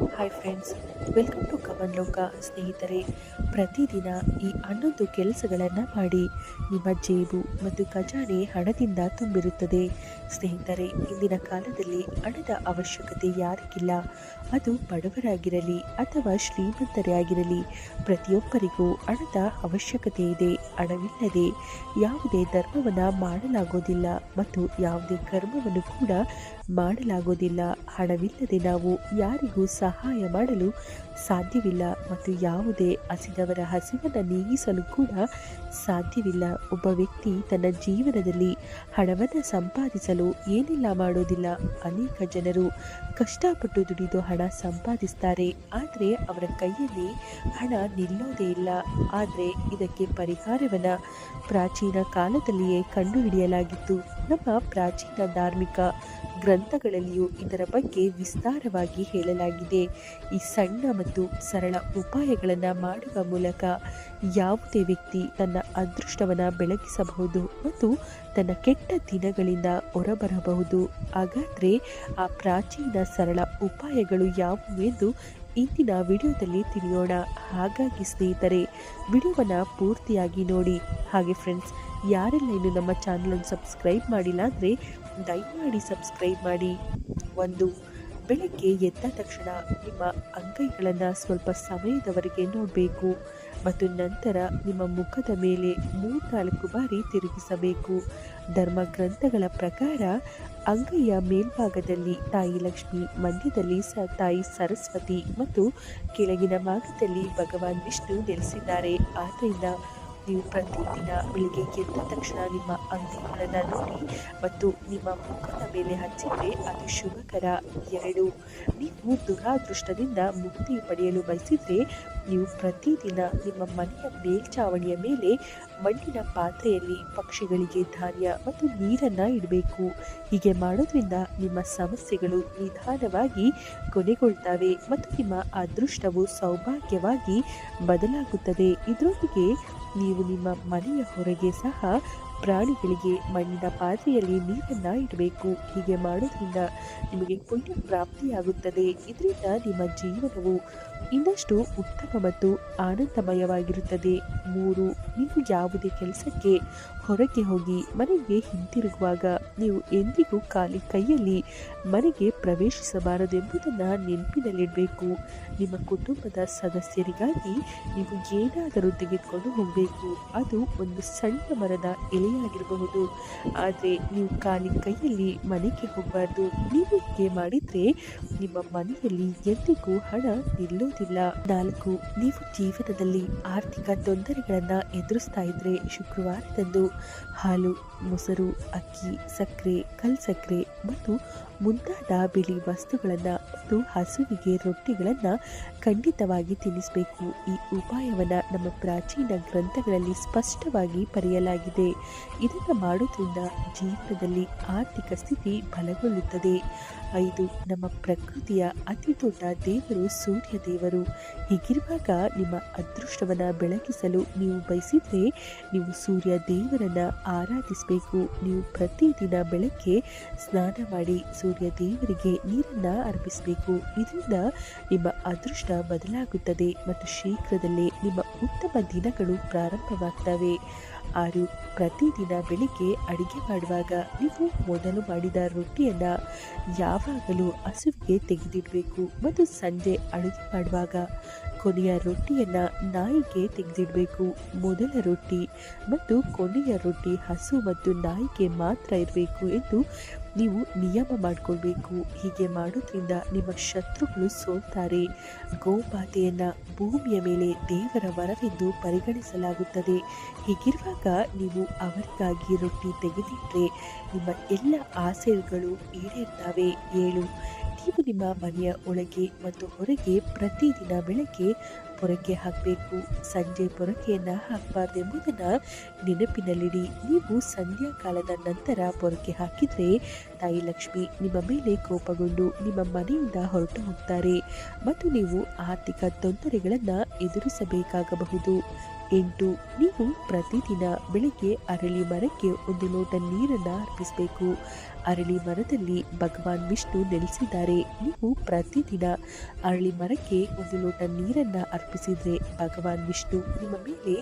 Hi friends welcome to ಕಮನ್ ಲೋಕ ಸ್ನೇಹಿತರೆ, ಪ್ರತಿದಿನ ಈ ಹನ್ನೊಂದು ಕೆಲಸಗಳನ್ನು ಮಾಡಿ ನಿಮ್ಮ ಜೇಬು ಮತ್ತು ಖಜಾನೆ ಹಣದಿಂದ ತುಂಬಿರುತ್ತದೆ. ಸ್ನೇಹಿತರೆ, ಇಂದಿನ ಕಾಲದಲ್ಲಿ ಹಣದ ಅವಶ್ಯಕತೆ ಯಾರಿಗಿಲ್ಲ. ಅದು ಬಡವರಾಗಿರಲಿ ಅಥವಾ ಶ್ರೀಮಂತರೇ ಆಗಿರಲಿ ಪ್ರತಿಯೊಬ್ಬರಿಗೂ ಹಣದ ಅವಶ್ಯಕತೆ ಇದೆ. ಹಣವಿಲ್ಲದೆ ಯಾವುದೇ ಧರ್ಮವನ್ನು ಮಾಡಲಾಗೋದಿಲ್ಲ ಮತ್ತು ಯಾವುದೇ ಕರ್ಮವನ್ನು ಕೂಡ ಮಾಡಲಾಗೋದಿಲ್ಲ ಹಣವಿಲ್ಲದೆ ನಾವು ಯಾರಿಗೂ ಸಹಾಯ ಮಾಡಲು ಸಾಧ್ಯವಿಲ್ಲ ಮತ್ತು ಯಾವುದೇ ಹಸಿದವರ ಹಸಿವನ್ನು ನೀಗಿಸಲು ಕೂಡ ಸಾಧ್ಯವಿಲ್ಲ. ಒಬ್ಬ ವ್ಯಕ್ತಿ ತನ್ನ ಜೀವನದಲ್ಲಿ ಹಣವನ್ನು ಸಂಪಾದಿಸಲು ಏನೆಲ್ಲ ಮಾಡೋದಿಲ್ಲ. ಅನೇಕ ಜನರು ಕಷ್ಟಪಟ್ಟು ದುಡಿದು ಹಣ ಸಂಪಾದಿಸ್ತಾರೆ. ಆದರೆ ಅವರ ಕೈಯಲ್ಲಿ ಹಣ ನಿಲ್ಲೋದೇ ಇಲ್ಲ. ಆದರೆ ಇದಕ್ಕೆ ಪರಿಹಾರವನ್ನು ಪ್ರಾಚೀನ ಕಾಲದಲ್ಲಿಯೇ ಕಂಡುಹಿಡಿಯಲಾಗಿತ್ತು. ನಮ್ಮ ಪ್ರಾಚೀನ ಧಾರ್ಮಿಕ ಗ್ರಂಥಗಳಲ್ಲಿಯೂ ಇದರ ಬಗ್ಗೆ ವಿಸ್ತಾರವಾಗಿ ಹೇಳಲಾಗಿದೆ. ಈ ಸಣ್ಣ ಸರಳ ಉಪಾಯಗಳನ್ನು ಮಾಡುವ ಮೂಲಕ ಯಾವುದೇ ವ್ಯಕ್ತಿ ತನ್ನ ಅದೃಷ್ಟವನ್ನು ಬೆಳಗಿಸಬಹುದು ಮತ್ತು ತನ್ನ ಕೆಟ್ಟ ದಿನಗಳಿಂದ ಹೊರಬರಬಹುದು. ಹಾಗಾದರೆ ಆ ಪ್ರಾಚೀನ ಸರಳ ಉಪಾಯಗಳು ಯಾವುವು ಎಂದು ಇಂದಿನ ವಿಡಿಯೋದಲ್ಲಿ ತಿಳಿಯೋಣ. ಹಾಗಾಗಿ ಸ್ನೇಹಿತರೆ, ವಿಡಿಯೋವನ್ನು ಪೂರ್ತಿಯಾಗಿ ನೋಡಿ. ಹಾಗೆ ಫ್ರೆಂಡ್ಸ್ ಯಾರೆಲ್ಲ ಇನ್ನು ನಮ್ಮ ಚಾನಲನ್ನು ಸಬ್ಸ್ಕ್ರೈಬ್ ಮಾಡಿಲ್ಲ ಅಂದರೆ ದಯಮಾಡಿ ಸಬ್ಸ್ಕ್ರೈಬ್ ಮಾಡಿ. ಒಂದು ಬೆಳಗ್ಗೆ ಎದ್ದ ತಕ್ಷಣ ನಿಮ್ಮ ಅಂಗೈಗಳನ್ನು ಸ್ವಲ್ಪ ಸಮಯದವರೆಗೆ ನೋಡಬೇಕು ಮತ್ತು ನಂತರ ನಿಮ್ಮ ಮುಖದ ಮೇಲೆ ಮೂರ್ನಾಲ್ಕು ಬಾರಿ ತಿರುಗಿಸಬೇಕು. ಧರ್ಮ ಗ್ರಂಥಗಳ ಪ್ರಕಾರ ಅಂಗೈಯ ಮೇಲ್ಭಾಗದಲ್ಲಿ ತಾಯಿ ಲಕ್ಷ್ಮಿ ಮಧ್ಯದಲ್ಲಿ ಸ ತಾಯಿ ಸರಸ್ವತಿ ಮತ್ತು ಕೆಳಗಿನ ಭಾಗದಲ್ಲಿ ಭಗವಾನ್ ವಿಷ್ಣು ನೆಲೆಸಿದ್ದಾರೆ. ಆದ್ದರಿಂದ ನೀವು ಪ್ರತಿದಿನ ಬೆಳಿಗ್ಗೆ ಎದ್ದ ತಕ್ಷಣ ನಿಮ್ಮ ಅಂಗಿಗಳನ್ನು ನೋಡಿ ಮತ್ತು ನಿಮ್ಮ ಮುಖದ ಮೇಲೆ ಹಚ್ಚಿದರೆ ಅದು ಶುಭಕರ. ಎರಡು, ನೀವು ದುರಾದೃಷ್ಟದಿಂದ ಮುಕ್ತಿ ಪಡೆಯಲು ಬಯಸಿದರೆ ನೀವು ಪ್ರತಿದಿನ ನಿಮ್ಮ ಮನೆಯ ಮೇಲ್ಛಾವಣಿಯ ಮೇಲೆ ಮಣ್ಣಿನ ಪಾತ್ರೆಯಲ್ಲಿ ಪಕ್ಷಿಗಳಿಗೆ ಧಾನ್ಯ ಮತ್ತು ನೀರನ್ನು ಇಡಬೇಕು. ಹೀಗೆ ಮಾಡೋದ್ರಿಂದ ನಿಮ್ಮ ಸಮಸ್ಯೆಗಳು ನಿಧಾನವಾಗಿ ಕೊನೆಗೊಳ್ತವೆ ಮತ್ತು ನಿಮ್ಮ ಅದೃಷ್ಟವು ಸೌಭಾಗ್ಯವಾಗಿ ಬದಲಾಗುತ್ತದೆ. ಇದರೊಂದಿಗೆ ನೀವು ನಿಮ್ಮ ಮನೆಯ ಹೊರಗೆ ಸಹ ಪ್ರಾಣಿಗಳಿಗೆ ಮಣ್ಣಿನ ಪಾತ್ರೆಯಲ್ಲಿ ನೀರನ್ನು ಇಡಬೇಕು. ಹೀಗೆ ಮಾಡೋದ್ರಿಂದ ನಿಮಗೆ ಪುಣ್ಯ ಪ್ರಾಪ್ತಿಯಾಗುತ್ತದೆ. ಇದರಿಂದ ನಿಮ್ಮ ಜೀವನವು ಇನ್ನಷ್ಟು ಉತ್ತಮ ಮತ್ತು ಆನಂದಮಯವಾಗಿರುತ್ತದೆ. ಮೂರು, ನೀವು ಯಾವುದೇ ಕೆಲಸಕ್ಕೆ ಹೊರಗೆ ಹೋಗಿ ಮನೆಗೆ ಹಿಂತಿರುಗುವಾಗ ನೀವು ಎಂದಿಗೂ ಖಾಲಿ ಕೈಯಲ್ಲಿ ಮನೆಗೆ ಪ್ರವೇಶಿಸಬಾರದೆಂಬುದನ್ನು ನೆನಪಿನಲ್ಲಿಡಬೇಕು. ನಿಮ್ಮ ಕುಟುಂಬದ ಸದಸ್ಯರಿಗಾಗಿ ನೀವು ಏನಾದರೂ ತೆಗೆದುಕೊಂಡು ಹೋಗಬೇಕು. ಅದು ಒಂದು ಸಣ್ಣ ಮರದ ಎಲೆಯಾಗಿರಬಹುದು. ಆದರೆ ನೀವು ಖಾಲಿ ಕೈಯಲ್ಲಿ ಮನೆಗೆ ಹೋಗಬಾರ್ದು. ನೀವು ಹೀಗೆ ಮಾಡಿದರೆ ನಿಮ್ಮ ಮನೆಯಲ್ಲಿ ಎಂದಿಗೂ ಹಣ ನಿಲ್ಲೋದಿಲ್ಲ ನಾಲ್ಕು ನೀವು ಜೀವನದಲ್ಲಿ ಆರ್ಥಿಕ ತೊಂದರೆಗಳನ್ನು ಎದುರಿಸ್ತಾ ಇದ್ರೆ ಶುಕ್ರವಾರದಂದು ಹಾಲು ಮೊಸರು, ಅಕ್ಕಿ, ಸಕ್ಕರೆ ಕಲ್ಸಕ್ಕರೆ ಮತ್ತು ಮುಂತಾದ ಬಿಳಿ ವಸ್ತುಗಳನ್ನು ಮತ್ತು ಹಸುವಿಗೆ ರೊಟ್ಟಿಗಳನ್ನು ಖಂಡಿತವಾಗಿ ತಿನ್ನಿಸಬೇಕು. ಈ ಉಪಾಯವನ್ನು ನಮ್ಮ ಪ್ರಾಚೀನ ಗ್ರಂಥಗಳಲ್ಲಿ ಸ್ಪಷ್ಟವಾಗಿ ಪರೆಯಲಾಗಿದೆ ಇದನ್ನು ಮಾಡೋದ್ರಿಂದ ಜೀವನದಲ್ಲಿ ಆರ್ಥಿಕ ಸ್ಥಿತಿ ಬಲಗೊಳ್ಳುತ್ತದೆ. ಐದು, ನಮ್ಮ ಪ್ರಕೃತಿಯ ಅತಿ ದೊಡ್ಡ ದೇವರು ಸೂರ್ಯ ದೇವರು. ಹೀಗಿರುವಾಗ ನಿಮ್ಮ ಅದೃಷ್ಟವನ್ನು ಬೆಳಗಿಸಲು ನೀವು ಬಯಸಿದರೆ ನೀವು ಸೂರ್ಯ ದೇವರನ್ನು ಆರಾಧಿಸಬೇಕು. ನೀವು ಪ್ರತಿದಿನ ಬೆಳಗ್ಗೆ ಸ್ನಾನ ಮಾಡಿ ಸೂರ್ಯ ದೇವರಿಗೆ ನೀರನ್ನು ಅರ್ಪಿಸಬೇಕು. ಇದರಿಂದ ನಿಮ್ಮ ಅದೃಷ್ಟ ಬದಲಾಗುತ್ತದೆ ಮತ್ತು ಶೀಘ್ರದಲ್ಲೇ ನಿಮ್ಮ ಉತ್ತಮ ದಿನಗಳು ಪ್ರಾರಂಭವಾಗ್ತವೆ. ಆರು ಪ್ರತಿದಿನ ಬೆಳಿಗ್ಗೆ ಅಡುಗೆ ಮಾಡುವಾಗ ನೀವು ಮೊದಲು ಮಾಡಿದ ರೊಟ್ಟಿಯನ್ನು ಯಾವಾಗಲೂ ಹಸುವಿಗೆ ತೆಗೆದಿಡಬೇಕು ಮತ್ತು ಸಂಜೆ ಅಡುಗೆ ಮಾಡುವಾಗ. ಕೊನೆಯ ರೊಟ್ಟಿಯನ್ನು ನಾಯಿಗೆ ತೆಗೆದಿಡಬೇಕು. ಮೊದಲ ರೊಟ್ಟಿ ಮತ್ತು ಕೊನೆಯ ರೊಟ್ಟಿ ಹಸು ಮತ್ತು ನಾಯಿಗೆ ಮಾತ್ರ ಇರಬೇಕು ಎಂದು ನೀವು ನಿಯಮ ಮಾಡಿಕೊಳ್ಬೇಕು. ಹೀಗೆ ಮಾಡೋದ್ರಿಂದ ನಿಮ್ಮ ಶತ್ರುಗಳು ಸೋಲ್ತಾರೆ. ಗೋಮಾತೆಯನ್ನು ಭೂಮಿಯ ಮೇಲೆ ದೇವರ ವರವೆಂದು ಪರಿಗಣಿಸಲಾಗುತ್ತದೆ. ಹೀಗಿರುವಾಗ ನೀವು ಅವರಿಗಾಗಿ ರೊಟ್ಟಿ ತೆಗೆದಿಟ್ಟರೆ ನಿಮ್ಮ ಎಲ್ಲ ಆಸೆಗಳು ಈಡೇರ್ತವೆ. ಏಳು. ನೀವು ನಿಮ್ಮ ಮನೆಯ ಒಳಗೆ ಮತ್ತು ಹೊರಗೆ ಪ್ರತಿದಿನ ಬೆಳಗ್ಗೆ ಪೊರಕೆ ಹಾಕಬೇಕು, ಸಂಜೆ ಪೊರಕೆಯನ್ನು ಹಾಕಬಾರ್ದೆಂಬುದನ್ನು ನೆನಪಿನಲ್ಲಿಡಿ. ನೀವು ಸಂಧ್ಯಾಕಾಲದ ನಂತರ ಪೊರಕೆ ಹಾಕಿದರೆ ತಾಯಿ ಲಕ್ಷ್ಮಿ ನಿಮ್ಮ ಮೇಲೆ ಕೋಪಗೊಂಡು ನಿಮ್ಮ ಮನೆಯಿಂದ ಹೊರಟು ಹೋಗ್ತಾರೆ. ಮತ್ತು ನೀವು ಆರ್ಥಿಕ ತೊಂದರೆಗಳನ್ನು ಎದುರಿಸಬೇಕಾಗಬಹುದು. ಎಂಟು. ನೀವು ಪ್ರತಿದಿನ ಬೆಳಿಗ್ಗೆ ಅರಳಿ ಮರಕ್ಕೆ ಒಂದು ಲೋಟ ನೀರನ್ನು ಅರ್ಪಿಸಬೇಕು. ಅರಳಿ ಮರದಲ್ಲಿ ಭಗವಾನ್ ವಿಷ್ಣು ನೆಲೆಸಿದ್ದಾರೆ. ನೀವು ಪ್ರತಿದಿನ ಅರಳಿ ಮರಕ್ಕೆ ಒಂದು ಲೋಟ ನೀರನ್ನು ಅರ್ಪಿಸಿದರೆ ಭಗವಾನ್ ವಿಷ್ಣು ನಿಮ್ಮ ಮೇಲೆ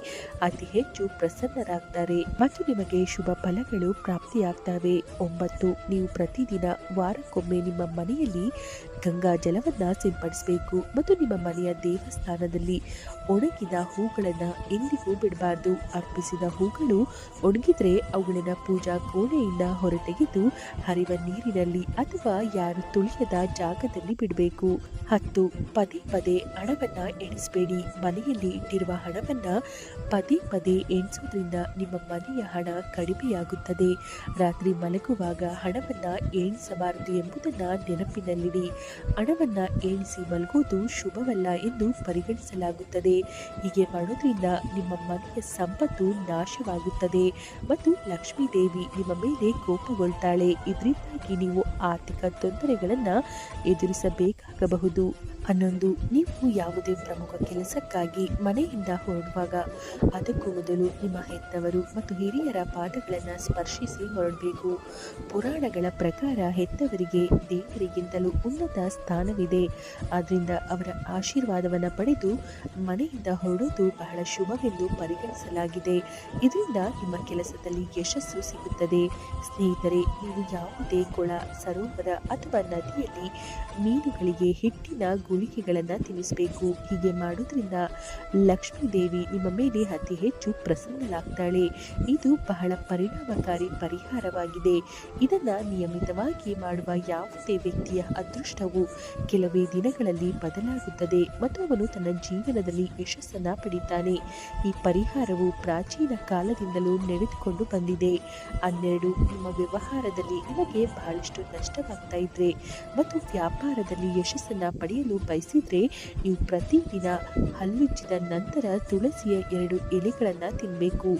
ಅತಿ ಹೆಚ್ಚು ಪ್ರಸನ್ನರಾಗ್ತಾರೆ. ಮತ್ತು ನಿಮಗೆ ಶುಭ ಫಲಗಳು ಪ್ರಾಪ್ತಿಯಾಗ್ತವೆ. ಒಂಬತ್ತು. ನೀವು ಪ್ರತಿದಿನ ವಾರಕ್ಕೊಮ್ಮೆ ನಿಮ್ಮ ಮನೆಯಲ್ಲಿ ಗಂಗಾ ಜಲವನ್ನು ಸಿಂಪಡಿಸಬೇಕು. ಮತ್ತು ನಿಮ್ಮ ಮನೆಯ ದೇವಸ್ಥಾನದಲ್ಲಿ ಒಣಗಿದ ಹೂಗಳನ್ನು ಎಂದಿಗೂ ಬಿಡಬಾರ್ದು ಅರ್ಪಿಸಿದ ಹೂಗಳು ಒಣಗಿದ್ರೆ ಅವುಗಳನ್ನ ಪೂಜಾ ಕೋಣೆಯಿಂದ ಹೊರತೆಗೆದು ಹರಿವ ನೀರಿನಲ್ಲಿ ಅಥವಾ ಯಾರು ತುಳಿಯದ ಜಾಗದಲ್ಲಿ ಬಿಡಬೇಕು. ಹತ್ತು, ಪದೇ ಪದೇ ಹಣವನ್ನು ಎಣಿಸಬೇಡಿ. ಮನೆಯಲ್ಲಿ ಇಟ್ಟಿರುವ ಹಣವನ್ನು ಪದೇ ಪದೇ ಎಣಿಸೋದ್ರಿಂದ ನಿಮ್ಮ ಮನೆಯ ಹಣ ಕಡಿಮೆಯಾಗುತ್ತದೆ. ರಾತ್ರಿ ಮಲಗುವಾಗ ಹಣವನ್ನು ಎಣಿಸಬಾರದು ಎಂಬುದನ್ನು ನೆನಪಿನಲ್ಲಿಡಿ. ಹಣವನ್ನು ಎಣಿಸಿ ಮಲಗುವುದು ಶುಭವಲ್ಲ ಎಂದು ಪರಿಗಣಿಸಲಾಗುತ್ತದೆ. ಹೀಗೆ ಮಾಡೋದ್ರಿಂದ ನಿಮ್ಮ ಮನೆಯ ಸಂಪತ್ತು ನಾಶವಾಗುತ್ತದೆ ಮತ್ತು ಲಕ್ಷ್ಮೀ ದೇವಿ ನಿಮ್ಮ ಮೇಲೆ ಕೋಪಗೊಳ್ತಾಳೆ. ಇದರಿಂದಾಗಿ ನೀವು ಆರ್ಥಿಕ ತೊಂದರೆಗಳನ್ನು ಎದುರಿಸಬೇಕಾಗಬಹುದು. ಹನ್ನೊಂದು, ನೀವು ಯಾವುದೇ ಪ್ರಮುಖ ಕೆಲಸಕ್ಕಾಗಿ ಮನೆಯಿಂದ ಹೊರಡುವಾಗ ಅದಕ್ಕೂ ಮೊದಲು ನಿಮ್ಮ ಹೆತ್ತವರು ಮತ್ತು ಹಿರಿಯರ ಪಾದಗಳನ್ನು ಸ್ಪರ್ಶಿಸಿ ಹೊರಡಬೇಕು. ಪುರಾಣಗಳ ಪ್ರಕಾರ ಹೆತ್ತವರಿಗೆ ದೇವರಿಗಿಂತಲೂ ಉನ್ನತ ಸ್ಥಾನವಿದೆ. ಆದ್ದರಿಂದ ಅವರ ಆಶೀರ್ವಾದವನ್ನು ಪಡೆದು ಮನೆಯಿಂದ ಹೊರಡುವುದು ಬಹಳ ಶುಭವೆಂದು ಪರಿಗಣಿಸಲಾಗಿದೆ. ಇದರಿಂದ ನಿಮ್ಮ ಕೆಲಸದಲ್ಲಿ ಯಶಸ್ಸು ಸಿಗುತ್ತದೆ. ಸ್ನೇಹಿತರೆ, ನೀವು ಯಾವುದೇ ಕೊಳ, ಸರೋವರ ಅಥವಾ ನದಿಯಲ್ಲಿ ಮೀನುಗಳಿಗೆ ಹಿಟ್ಟಿನ ಗುಳಿಗೆಗಳನ್ನು ತಿನ್ನಿಸಬೇಕು ಹೀಗೆ ಮಾಡೋದ್ರಿಂದ ಲಕ್ಷ್ಮೀ ದೇವಿ ನಿಮ್ಮ ಮೇಲೆ ಅತಿ ಹೆಚ್ಚು ಪ್ರಸನ್ನಳಾಗ್ತಾಳೆ. ಇದು ಬಹಳ ಪರಿಣಾಮಕಾರಿ ಪರಿಹಾರವಾಗಿದೆ. ಇದನ್ನು ನಿಯಮಿತವಾಗಿ ಮಾಡುವ ಯಾವುದೇ ವ್ಯಕ್ತಿಯ ಅದೃಷ್ಟವು ಕೆಲವೇ ದಿನಗಳಲ್ಲಿ ಬದಲಾಗುತ್ತದೆ ಮತ್ತು ಅವನು ತನ್ನ ಜೀವನದಲ್ಲಿ ಯಶಸ್ಸನ್ನು ಪಡಿತಾನೆ. ಈ ಪರಿಹಾರವು ಪ್ರಾಚೀನ ಕಾಲದಿಂದಲೂ ನಡೆದುಕೊಂಡು ಬಂದಿದೆ. ಹನ್ನೆರಡು ನಿಮ್ಮ ವ್ಯವಹಾರದಲ್ಲಿ ನಿಮಗೆ ಬಹಳಷ್ಟು ನಷ್ಟವಾಗ್ತಾ ಇದ್ರೆ ಮತ್ತು ವ್ಯಾಪಾರದಲ್ಲಿ ಯಶಸ್ಸನ್ನು ಪಡೆಯಲು ಬಯಸಿದ್ರೆ ನೀವು ಪ್ರತಿದಿನ ಹಲ್ಲುಜ್ಜಿದ ನಂತರ ತುಳಸಿಯ ಎರಡು ಎಲೆಗಳನ್ನು ತಿನ್ನಬೇಕು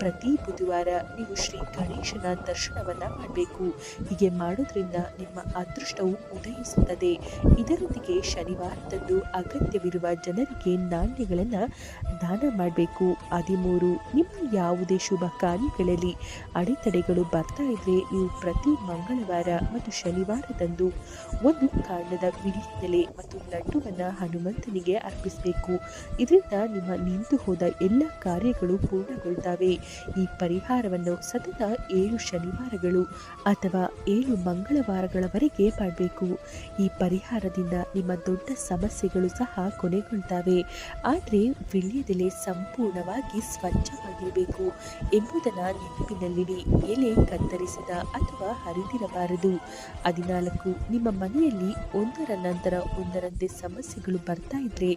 ಪ್ರತಿ ಬುಧವಾರ ನೀವು ಶ್ರೀ ಗಣೇಶನ ದರ್ಶನವನ್ನ ಮಾಡಬೇಕು. ಹೀಗೆ ಮಾಡೋದ್ರಿಂದ ನಿಮ್ಮ ಅದೃಷ್ಟವು ಉದಯಿಸುತ್ತದೆ. ಇದರೊಂದಿಗೆ ಶನಿವಾರದಂದು ಅಗತ್ಯವಿರುವ ಜನರಿಗೆ ನಾಣ್ಯಗಳನ್ನು ದಾನ ಮಾಡಬೇಕು. ಹದಿಮೂರು, ನಿಮ್ಮ ಯಾವುದೇ ಶುಭ ಕಾರ್ಯಗಳಲ್ಲಿ ಅಡೆತಡೆಗಳು ಬರ್ತಾ ಇದ್ರೆ ನೀವು ಪ್ರತಿ ಮಂಗಳವಾರ ಮತ್ತು ಶನಿವಾರದಂದು ಒಂದು ಕಾರಣದ ವಿಡಿಯದೆಲೆ ಮತ್ತು ಲಡ್ಡುವನ್ನು ಹನುಮಂತನಿಗೆ ಅರ್ಪಿಸಬೇಕು. ಇದರಿಂದ ನಿಮ್ಮ ನಿಂತು ಹೋದ ಎಲ್ಲ ಕಾರ್ಯಗಳು ಪೂರ್ಣಗೊಳ್ತವೆ. ಈ ಪರಿಹಾರವನ್ನು ಸತತ ಏಳು ಶನಿವಾರಗಳು ಅಥವಾ ಏಳು ಮಂಗಳವಾರಗಳವರೆಗೆ ಮಾಡಬೇಕು. ಈ ಪರಿಹಾರದಿಂದ ನಿಮ್ಮ ದೊಡ್ಡ ಸಮಸ್ಯೆಗಳು ಸಹ ಕೊನೆಗೊಳ್ತವೆ. ಆದರೆ ವಿಳ್ಯದೆಲೆ ಸಂಪೂರ್ಣವಾಗಿ ಸ್ವಚ್ಛವಾಗಿರಬೇಕು ಎಂಬುದನ್ನು ನೆನಪಿನಲ್ಲಿಡಿ. ಎಲೆ ಕತ್ತರಿಸಿದ ಅಥವಾ ಹರಿದಿರಬಾರದು. ಹದಿನಾಲ್ಕು ನಿಮ್ಮ ಮನೆಯಲ್ಲಿ ಒಂದರ ನಂತರ ಒಂದರಂತೆ ಸಮಸ್ಯೆಗಳು ಬರ್ತಾ ಇದ್ರೆ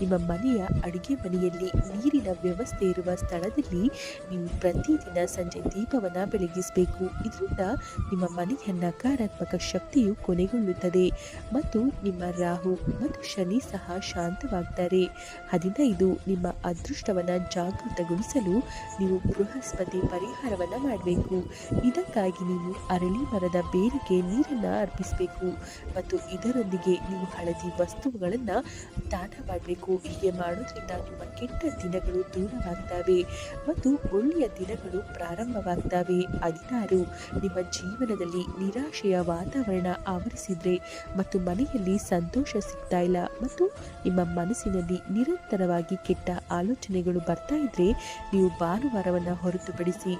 ನಿಮ್ಮ ಮನೆಯ ಅಡುಗೆ ಮನೆಯಲ್ಲಿ ನೀರಿನ ವ್ಯವಸ್ಥೆ ಇರುವ ಸ್ಥಳದಲ್ಲಿ ನೀವು ಪ್ರತಿದಿನ ಸಂಜೆ ದೀಪವನ್ನು ಬೆಳಗಿಸಬೇಕು. ಇದರಿಂದ ನಿಮ್ಮ ಮನೆಯ ನಕಾರಾತ್ಮಕ ಶಕ್ತಿಯು ಕೊನೆಗೊಳ್ಳುತ್ತದೆ ಮತ್ತು ನಿಮ್ಮ ರಾಹು ಮತ್ತು ಶನಿ ಸಹ ಶಾಂತವಾಗ್ತಾರೆ. ಹದಿನೈದು ನಿಮ್ಮ ಅದೃಷ್ಟವನ್ನು ಜಾಗೃತಗೊಳಿಸಲು ನೀವು ಬೃಹಸ್ಪತಿ ಪರಿಹಾರವನ್ನು ಮಾಡಬೇಕು. ಇದಕ್ಕಾಗಿ ನೀವು ಅರಳಿ ಮರದ ಬೇರಿಗೆ ನೀರನ್ನು ಅರ್ಪಿಸಬೇಕು ಮತ್ತು ಇದರೊಂದಿಗೆ ನೀವು ಹಳದಿ ವಸ್ತುಗಳನ್ನು ದಾನ ಮಾಡಬೇಕು, ಹೀಗೆ ಮಾಡೋದ್ರಿಂದ ನಿಮ್ಮ ಕೆಟ್ಟ ದಿನಗಳು ದೂರವಾಗ್ತವೆ ಮತ್ತು ಒಳ್ಳೆಯ ದಿನಗಳು ಪ್ರಾರಂಭವಾಗ್ತವೆ. ಹದಿನಾರು, ನಿಮ್ಮ ಜೀವನದಲ್ಲಿ ನಿರಾಶೆಯ ವಾತಾವರಣ ಆವರಿಸಿದ್ರೆ ಮತ್ತು ಮನೆಯಲ್ಲಿ ಸಂತೋಷ ಸಿಗ್ತಾ ಇಲ್ಲ ಮತ್ತು ನಿಮ್ಮ ಮನಸ್ಸಿನಲ್ಲಿ ನಿರಂತರವಾಗಿ ಕೆಟ್ಟ ಆಲೋಚನೆಗಳು ಬರ್ತಾ ಇದ್ರೆ ನೀವು ಭಾನುವಾರವನ್ನು ಹೊರತುಪಡಿಸಿ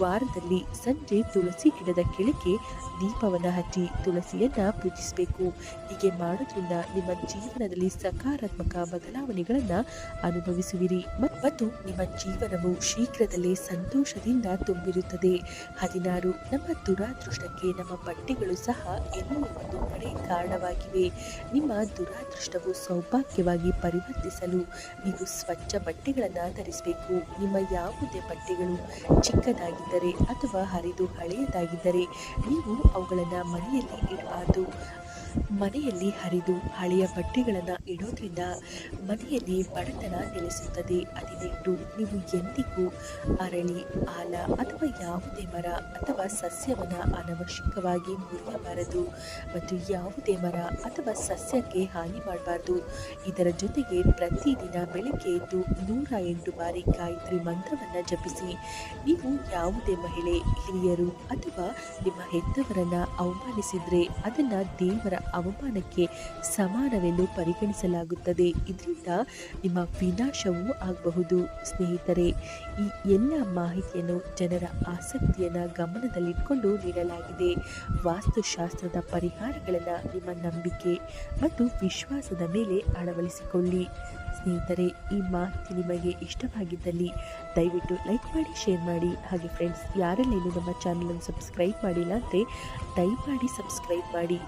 ವಾರದಲ್ಲಿ ಸಂಜೆ ತುಳಸಿ ಗಿಡದ ಕೆಳಗೆ ದೀಪವನ್ನು ಹಚ್ಚಿ ತುಳಸಿಯನ್ನ ಪೂಜಿಸಬೇಕು. ಹೀಗೆ ಮಾಡೋದ್ರಿಂದ ನಿಮ್ಮ ಜೀವನದಲ್ಲಿ ಸಕಾರಾತ್ಮಕ ಬದಲಾವಣೆಗಳನ್ನು ಅನುಭವಿಸುವಿರಿ ಮತ್ತು ನಿಮ್ಮ ಜೀವನವು ಶೀಘ್ರದಲ್ಲೇ ಸಂತೋಷದಿಂದ ತುಂಬಿರುತ್ತದೆ. ಹದಿನಾರು, ನಮ್ಮ ದುರಾದೃಷ್ಟಕ್ಕೆ ನಮ್ಮ ಬಟ್ಟೆಗಳು ಸಹ ಎಲ್ಲೋ ಒಂದು ಕಡೆ ಕಾರಣವಾಗಿವೆ. ನಿಮ್ಮ ದುರಾದೃಷ್ಟವು ಸೌಭಾಗ್ಯವಾಗಿ ಪರಿವರ್ತಿಸಲು ನೀವು ಸ್ವಚ್ಛ ಬಟ್ಟೆಗಳನ್ನು ಧರಿಸಬೇಕು. ನಿಮ್ಮ ಯಾವುದೇ ಬಟ್ಟೆಗಳು ಚಿಕ್ಕದಾಗಿದ್ದರೆ ಅಥವಾ ಹರಿದು ಹಳೆಯದಾಗಿದ್ದರೆ ನೀವು ಅವುಗಳನ್ನು ಮನೆಯಲ್ಲಿ ಇಡಬಾರ್ದು. ಮನೆಯಲ್ಲಿ ಹರಿದು ಹಳೆಯ ಬಟ್ಟೆಗಳನ್ನು ಇಡೋದ್ರಿಂದ ಮನೆಯಲ್ಲಿ ಬಡತನ ನೆಲೆಸುತ್ತದೆ. ಹದಿನೆಂಟು, ನೀವು ಎಂದಿಗೂ ಅರಳಿ, ಆಲ ಅಥವಾ ಯಾವುದೇ ಮರ ಅಥವಾ ಸಸ್ಯವನ್ನು ಅನವಶ್ಯಕವಾಗಿ ಮುರಿಯಬಾರದು ಮತ್ತು ಯಾವುದೇ ಮರ ಅಥವಾ ಸಸ್ಯಕ್ಕೆ ಹಾನಿ ಮಾಡಬಾರ್ದು. ಇದರ ಜೊತೆಗೆ ಪ್ರತಿದಿನ ಬೆಳಗ್ಗೆ ಎದ್ದು ನೂರ ಎಂಟು ಬಾರಿ ಗಾಯತ್ರಿ ಮಂತ್ರವನ್ನು ಜಪಿಸಿ, ನೀವು ಯಾವುದೇ ಮಹಿಳೆ, ಹಿರಿಯರು ಅಥವಾ ನಿಮ್ಮ ಹೆತ್ತವರನ್ನು ಅವಮಾನಿಸಿದರೆ ಅದನ್ನು ದೇವರ ಅವಮಾನಕ್ಕೆ ಸಮಾನವೆಂದು ಪರಿಗಣಿಸಲಾಗುತ್ತದೆ. ಇದರಿಂದ ನಿಮ್ಮ ವಿನಾಶವೂ ಆಗಬಹುದು. ಸ್ನೇಹಿತರೆ, ಈ ಎಲ್ಲ ಮಾಹಿತಿಯನ್ನು ಜನರ ಆಸಕ್ತಿಯನ್ನು ಗಮನದಲ್ಲಿಟ್ಟುಕೊಂಡು ನೀಡಲಾಗಿದೆ. ವಾಸ್ತುಶಾಸ್ತ್ರದ ಪರಿಹಾರಗಳನ್ನು ನಿಮ್ಮ ನಂಬಿಕೆ ಮತ್ತು ವಿಶ್ವಾಸದ ಮೇಲೆ ಅಳವಡಿಸಿಕೊಳ್ಳಿ. ಸ್ನೇಹಿತರೆ, ಈ ಮಾಹಿತಿ ನಿಮಗೆ ಇಷ್ಟವಾಗಿದ್ದಲ್ಲಿ ದಯವಿಟ್ಟು ಲೈಕ್ ಮಾಡಿ, ಶೇರ್ ಮಾಡಿ. ಹಾಗೆ ಫ್ರೆಂಡ್ಸ್ ಯಾರಲ್ಲೇನು ನಮ್ಮ ಚಾನಲನ್ನು ಸಬ್ಸ್ಕ್ರೈಬ್ ಮಾಡಿಲ್ಲ ಅಂದರೆ ದಯಮಾಡಿ ಸಬ್ಸ್ಕ್ರೈಬ್ ಮಾಡಿ.